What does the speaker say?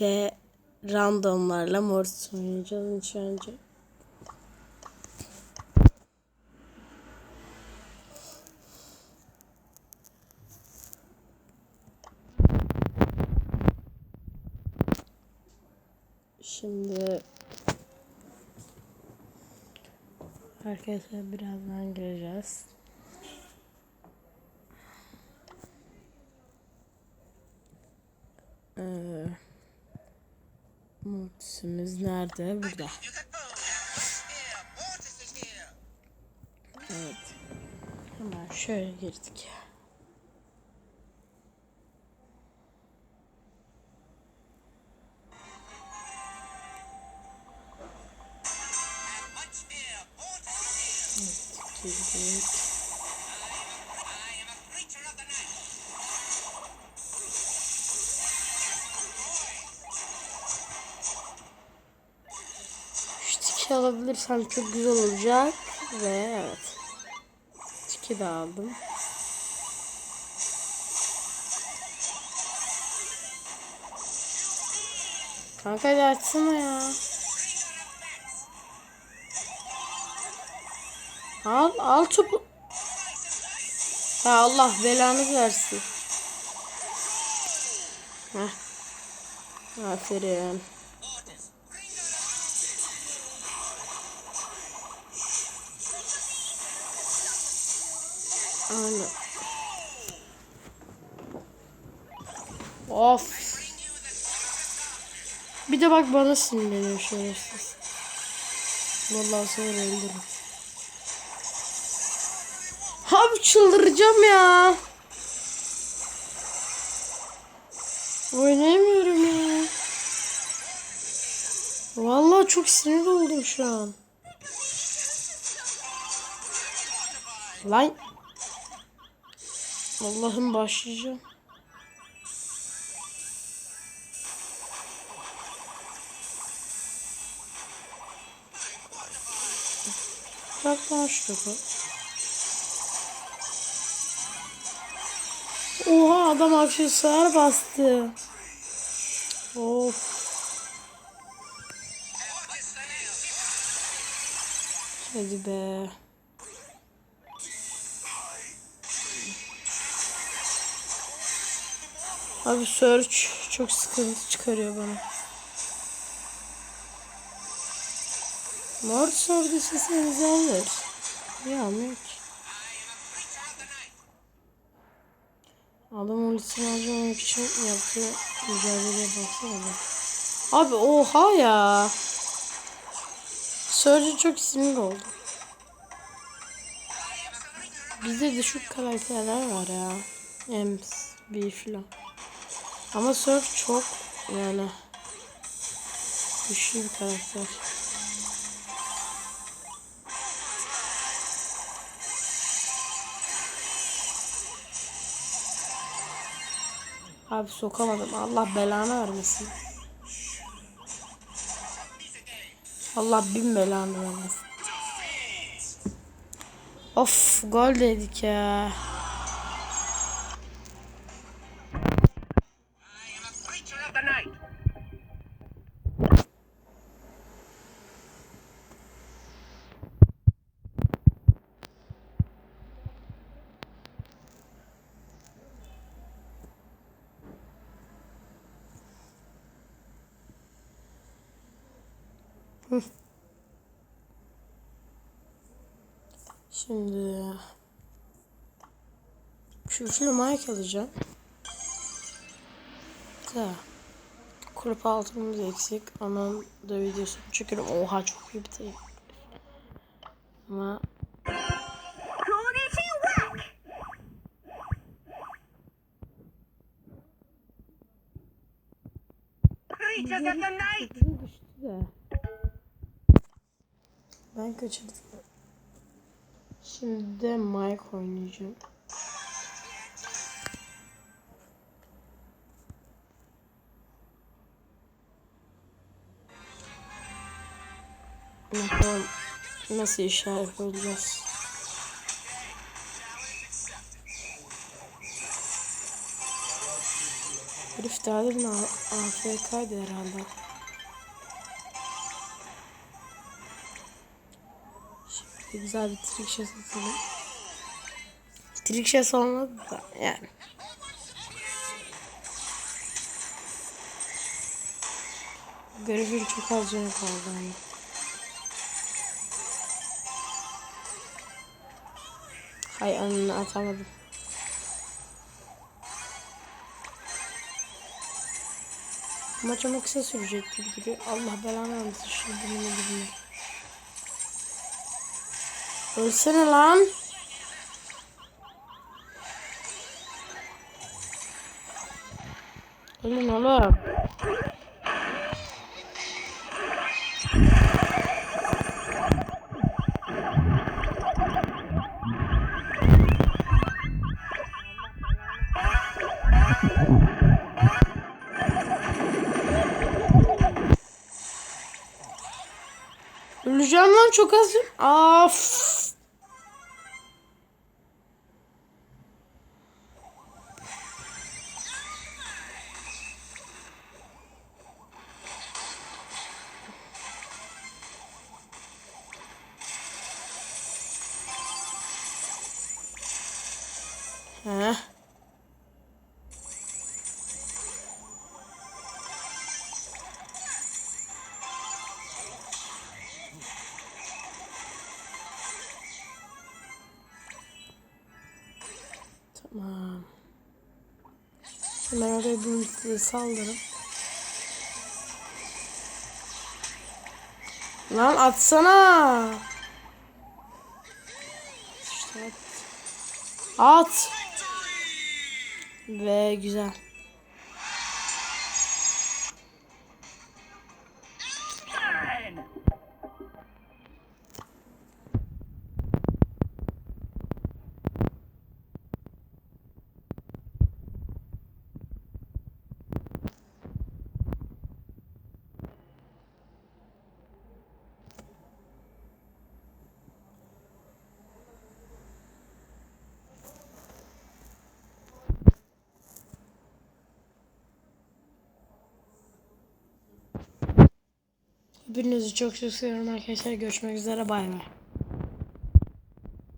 Ve randomlarla Mortis oynayacağız ilk önce. Şimdi arkadaşlar birazdan gireceğiz. Ee, Mortis'imiz nerede? Burada. Evet. Hemen şöyle girdik. Girdik. Tiki alabilirsem çok güzel olacak. Ve evet. Tiki de aldım. Kanka hadi açsana ya. Al, al topu. Ya Allah belanı versin. Heh. Aferin. Aynen. Of. Bir de bak bana sinirleniyor şerefsiz. Vallahi seni öldürürüm. Abi çıldıracağım ya. Oynayamıyorum ya. Vallahi çok sinir oldum şu an. Lan. Allah'ım başlayacağım. Bırak lan şu topu. Oha adam aksesuar bastı. Of. Hadi be. Abi search çok sıkıntı çıkarıyor bana. Mor sordu sesinizi alır. Ya ki. Adam ultisini harcamak için yaptığı mücadeleye baksana be. Abi oha ya. Surge çok sinir oldu. Bizde düşük karakterler var ya. Ems, B filan. Ama Surge çok yani güçlü bir karakter. Abi sokamadım. Allah belanı vermesin. Allah bin belanı vermesin. Of gol dedik ya. Şimdi şu üçlü mic alacağım. Da. Kulüp altımız eksik. Onun da videosunu çekerim. Oha çok iyi bir şey. Ama Creatures of the night. Ben kaçırdım. Şimdi de Mike oynayacağım. Bakalım nasıl işaret koyacağız. Herif daha demin A- AFK'ydı herhalde. Şimdi güzel bir trick shot atalım. Trick shot olmadı da yani. Görevin çok az canı kaldı ama. Hay önüne atamadım. Maç ama kısa sürecek gibi duruyor. Allah belanı vermesin şimdi bunu bilmiyorum. Ölsene lan. Ölün oğlum. Öleceğim lan çok az. Af. Tamam. Hemen oraya bir saldırın. Lan atsana. İşte at. At. Ve güzel. Hepinizi çok çok seviyorum arkadaşlar. Görüşmek üzere. Bay bay.